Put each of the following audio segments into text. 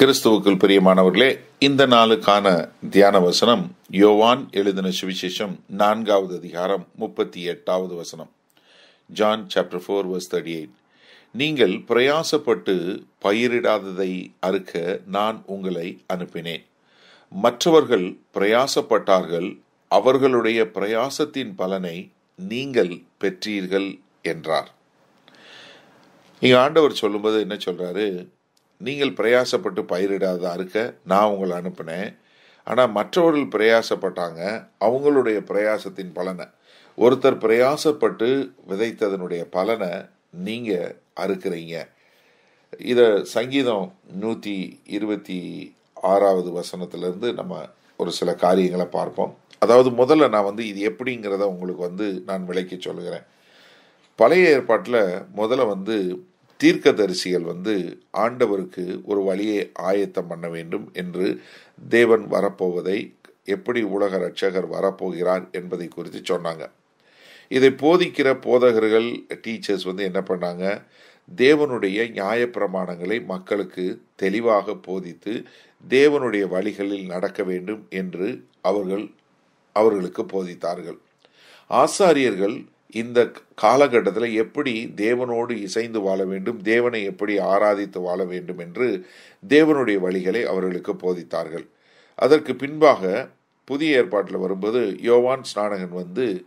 கிறிஸ்துவுக்குள் பிரியமானவர்களே இந்த நாளுக்கான தியான வசனம் யோவான் எழுதின சுவிசேஷம் நான்காவது அதிகாரம் முப்பத்தி எட்டாவது வசனம். John chapter four verse thirty eight. நீங்கள் பிரயாசப்பட்டு பயிரிடாததை அறுக்க நான் உங்களை அனுப்பினேன். மற்றவர்கள் பிரயாசப்பட்டார்கள் அவர்களுடைய பிரயாசத்தின் பலனை நீங்கள் பெற்றீர்கள் என்றார். இங்க ஆண்டவர் சொல்லும்போது என்ன சொல்றாரு? நீங்கள் பிரயாசப்பட்டு பயிரிடாத அறுக்க நான் உங்களை அனுப்பினேன். ஆனால் மற்றவர்கள் பிரயாசப்பட்டாங்க அவங்களுடைய பிரயாசத்தின் பலனை. ஒருத்தர் பிரயாசப்பட்டு விதைத்ததனுடைய பலனை நீங்கள் அறுக்கிறீங்க. இதை சங்கீதம் நூற்றி இருபத்தி ஆறாவது வசனத்திலேருந்து நம்ம ஒரு சில காரியங்களை பார்ப்போம். அதாவது முதல்ல நான் வந்து இது எப்படிங்கிறத உங்களுக்கு வந்து நான் விளக்கி சொல்லுகிறேன். பழைய ஏற்பாட்டில் முதல்ல வந்து தீர்க்கதரிசிகள் வந்து ஆண்டவருக்கு ஒரு வழியை ஆயத்தம் பண்ண வேண்டும் என்று தேவன் வரப்போவதை எப்படி உலக ரட்சகர் வரப்போகிறார் என்பதை குறித்து சொன்னாங்க. இதை போதிக்கிற போதகர்கள் டீச்சர்ஸ் வந்து என்ன பண்ணாங்க? தேவனுடைய நியாயப்பிரமாணங்களை மக்களுக்கு தெளிவாக போதித்து தேவனுடைய வழிகளில் நடக்க வேண்டும் என்று அவர்கள் அவர்களுக்கு போதித்தார்கள். ஆசாரியர்கள் இந்த காலகட்டத்தில் எப்படி தேவனோடு இசைந்து வாழ வேண்டும் தேவனை எப்படி ஆராதித்து வாழ வேண்டும் என்று தேவனுடைய வழிகளை அவர்களுக்கு போதித்தார்கள். அதற்கு பின்பாக புதிய ஏற்பாட்டில் வரும்போது யோவான் ஸ்நானகன் வந்து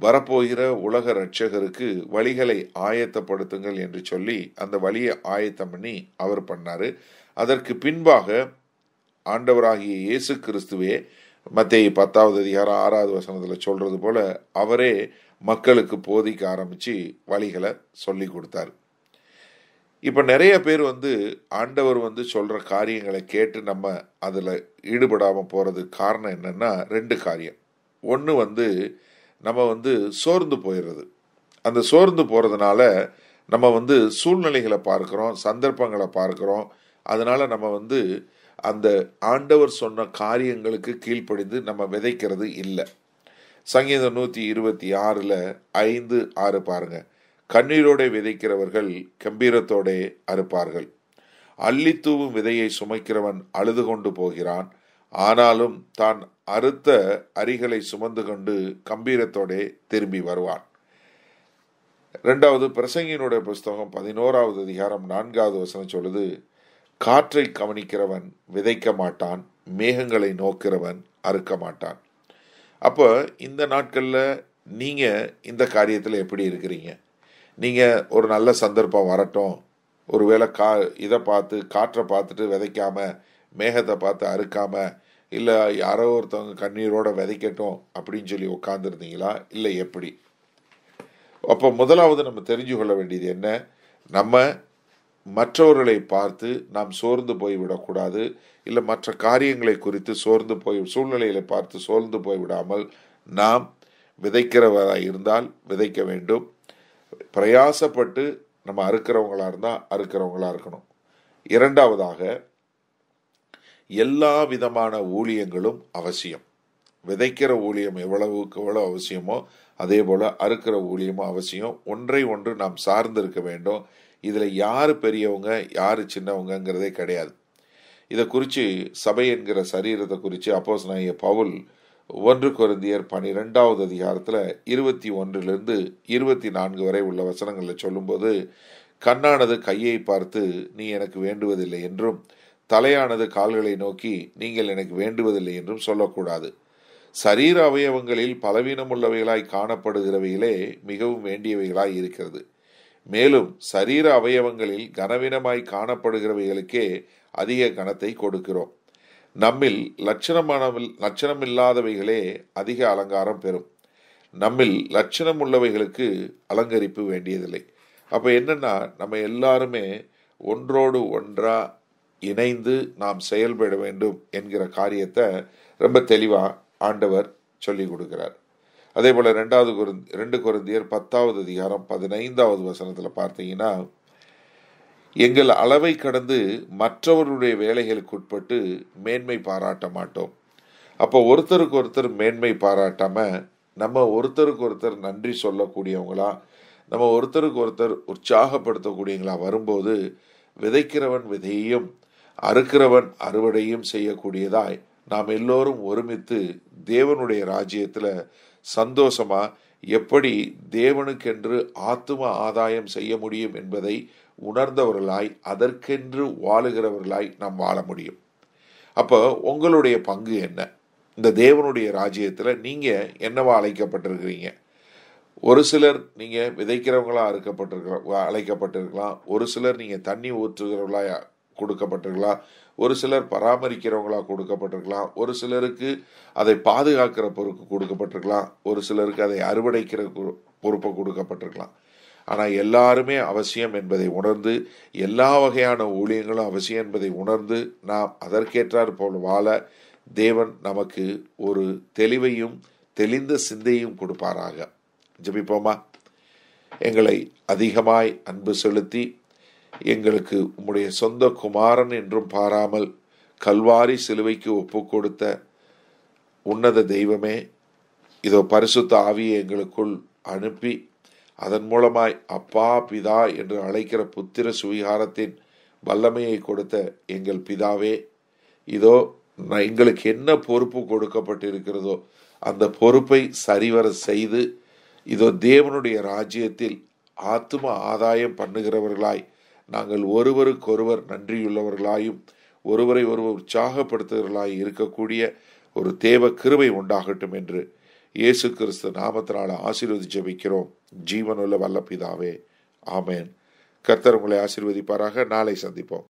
வரப்போகிற உலக ரட்சகருக்கு வழிகளை ஆயத்தப்படுத்துங்கள் என்று சொல்லி அந்த வழியை ஆயத்தம் பண்ணி அவர் பண்ணார். அதற்கு பின்பாக ஆண்டவராகிய இயேசு கிறிஸ்துவே மத்திய பத்தாவது அதிகாரம் ஆறாவது வசனத்தில் சொல்றது போல அவரே மக்களுக்கு போதிக்க ஆரம்பித்து வழிகளை சொல்லி கொடுத்தாரு. இப்போ நிறைய பேர் வந்து ஆண்டவர் வந்து சொல்கிற காரியங்களை கேட்டு நம்ம அதில் ஈடுபடாமல் போகிறதுக்கு காரணம் என்னென்னா ரெண்டு காரியம். ஒன்று வந்து நம்ம வந்து சோர்ந்து போயிடுறது அந்த சோர்ந்து போகிறதுனால நம்ம வந்து சூழ்நிலைகளை பார்க்குறோம் சந்தர்ப்பங்களை பார்க்குறோம். அதனால் நம்ம வந்து அந்த ஆண்டவர் சொன்ன காரியங்களுக்கு கீழ்ப்படிந்து நம்ம விதைக்கிறது இல்லை. சங்கீதம் நூற்றி இருபத்தி ஆறில் ஐந்து ஆறு பாருங்க. கண்ணீரோட விதைக்கிறவர்கள் கம்பீரத்தோட அறுப்பார்கள். அள்ளித்தூவும் விதையை சுமைக்கிறவன் அழுது கொண்டு போகிறான். ஆனாலும் தான் அறுத்த அரிகளை சுமந்து கொண்டு கம்பீரத்தோட திரும்பி வருவான். ரெண்டாவது பிரசங்கினுடைய புஸ்தகம் பதினோராவது அதிகாரம் நான்காவது வசனம் சொல்லுது காற்றை கவனிக்கிறவன் விதைக்க மாட்டான் மேகங்களை நோக்கிறவன் அறுக்க மாட்டான். அப்போ இந்த நாட்களில் நீங்கள் இந்த காரியத்தில் எப்படி இருக்கிறீங்க? நீங்கள் ஒரு நல்ல சந்தர்ப்பம் வரட்டும். ஒருவேளை கா இதை பார்த்து காற்றை பார்த்துட்டு விதைக்காம மேகத்தை பார்த்து அறுக்காமல் இல்லை யாரோ ஒருத்தவங்க கண்ணீரோட விதைக்கட்டும் அப்படின்னு சொல்லி உட்காந்துருந்தீங்களா இல்லை எப்படி? அப்போ முதலாவது நம்ம தெரிஞ்சு கொள்ள வேண்டியது என்ன? நம்ம மற்றவர்களை பார்த்து நாம் சோர்ந்து போய்விடக்கூடாது இல்லை மற்ற காரியங்களை குறித்து சோர்ந்து போய் சூழ்நிலைகளை பார்த்து சோர்ந்து போய்விடாமல் நாம் விதைக்கிறவராக இருந்தால் விதைக்க வேண்டும். பிரயாசப்பட்டு நம்ம அறுக்கிறவங்களா இருந்தால் அறுக்கிறவங்களா இருக்கணும். இரண்டாவதாக எல்லா விதமான ஊழியங்களும் அவசியம். விதைக்கிற ஊழியம் எவ்வளவுக்கு எவ்வளோ அவசியமோ அதே போல் அறுக்கிற ஊழியமும் அவசியம். ஒன்றை ஒன்று நாம் சார்ந்து இருக்க வேண்டும். இதில் யார் பெரியவங்க யார் சின்னவங்கங்கிறதே கிடையாது. இதை குறித்து சபை என்கிற சரீரத்தை குறித்து அப்போஸ் நாய பவுல் ஒன்று குருந்தியர் பனிரெண்டாவது அதிகாரத்தில் இருபத்தி ஒன்றிலிருந்து இருபத்தி நான்கு வரை உள்ள வசனங்களில் சொல்லும்போது கண்ணானது கையை பார்த்து நீ எனக்கு வேண்டுவதில்லை என்றும் தலையானது கால்களை நோக்கி நீங்கள் எனக்கு வேண்டுவதில்லை என்றும் சொல்லக்கூடாது. சரீர அவயவங்களில் பலவீனமுள்ளவைகளாய் காணப்படுகிறவைகளே மிகவும் வேண்டியவைகளாய் இருக்கிறது. மேலும் சரீர அவயவங்களில் கனவீனமாய் காணப்படுகிறவைகளுக்கே அதிக கனத்தை கொடுக்கிறோம். நம்மில் லட்சணமான லட்சணமில்லாதவைகளே அதிக அலங்காரம் பெறும். நம்மில் லட்சணம் உள்ளவைகளுக்கு அலங்கரிப்பு வேண்டியதில்லை. அப்போ என்னென்னா நம்ம எல்லாருமே ஒன்றோடு ஒன்றாக இணைந்து நாம் செயல்பட வேண்டும் என்கிற காரியத்தை ரொம்ப தெளிவாக ஆண்டவர் சொல்லிக் கொடுக்கிறார். அதே போல் ரெண்டாவது குரு ரெண்டு குருந்தியர் பத்தாவது அதிகாரம் பதினைந்தாவது வசனத்தில் பார்த்தீங்கன்னா எங்கள் அளவை கடந்து மற்றவருடைய வேலைகளுக்கு உட்பட்டு மேன்மை பாராட்ட மாட்டோம். அப்போ ஒருத்தருக்கு ஒருத்தர் மேன்மை பாராட்டாம நம்ம ஒருத்தருக்கு ஒருத்தர் நன்றி சொல்லக்கூடியவங்களா நம்ம ஒருத்தருக்கு ஒருத்தர் உற்சாகப்படுத்தக்கூடியவங்களா வரும்போது விதைக்கிறவன் விதையும் அறுக்கிறவன் அறுவடையும் செய்யக்கூடியதாய் நாம் எல்லோரும் ஒருமித்து தேவனுடைய ராஜ்யத்தில் சந்தோஷமா எப்படி தேவனுக்கென்று ஆத்தும ஆதாயம் செய்ய முடியும் என்பதை உணர்ந்தவர்களாய் அதற்கென்று வாழுகிறவர்களாய் நாம் வாழ முடியும். அப்போ உங்களுடைய பங்கு என்ன? இந்த தேவனுடைய ராஜ்யத்தில் நீங்கள் என்னவா அழைக்கப்பட்டிருக்கிறீங்க? ஒரு சிலர் நீங்கள் விதைக்கிறவங்களா இருக்கப்பட்டிருக்க அழைக்கப்பட்டிருக்கலாம். ஒரு சிலர் நீங்கள் தண்ணி ஊற்றுகிறவர்களாக கொடுக்கப்பட்டிருக்கலாம். ஒரு சிலர் பராமரிக்கிறவங்களா கொடுக்கப்பட்டிருக்கலாம். ஒரு சிலருக்கு அதை பாதுகாக்கிற பொறுப்பு கொடுக்கப்பட்டிருக்கலாம். ஒரு சிலருக்கு அதை அறுவடைக்கிற பொறுப்பை கொடுக்கப்பட்டிருக்கலாம். ஆனால் எல்லாருமே அவசியம் என்பதை உணர்ந்து எல்லா வகையான ஊழியங்களும் அவசியம் என்பதை உணர்ந்து நாம் அதற்கேற்றார் போல் வாழ தேவன் நமக்கு ஒரு தெளிவையும் தெளிந்த சிந்தையும் கொடுப்பாராக. ஜபிப்போமா? எங்களை அதிகமாய் அன்பு செலுத்தி எங்களுக்கு உம்முடைய சொந்த குமாரன் என்றும் பாராமல் கல்வாரி சிலுவைக்கு ஒப்பு கொடுத்த உன்னத தெய்வமே இதோ பரிசுத்த ஆவியை எங்களுக்குள் அனுப்பி அதன் மூலமாய் அப்பா பிதா என்று அழைக்கிற புத்திர சுவிகாரத்தின் வல்லமையை கொடுத்த எங்கள் பிதாவே இதோ எங்களுக்கு என்ன பொறுப்பு கொடுக்கப்பட்டிருக்கிறதோ அந்த பொறுப்பை சரிவர செய்து இதோ தேவனுடைய ராஜ்யத்தில் ஆத்ம ஆதாயம் பண்ணுகிறவர்களாய் நாங்கள் ஒருவருக்கொருவர் நன்றியுள்ளவர்களாயும் ஒருவரை ஒருவர் உற்சாகப்படுத்துகிறவர்களாய் இருக்கக்கூடிய ஒரு தேவ கிருபை உண்டாகட்டும் என்று இயேசு கிறிஸ்து நாமத்தினால் ஆசீர்வதி ஜபிக்கிறோம் ஜீவனுள்ள வல்ல பிதாவே ஆமேன். கர்த்தர் உங்களை ஆசீர்வதிப்பாராக. நாளை சந்திப்போம்.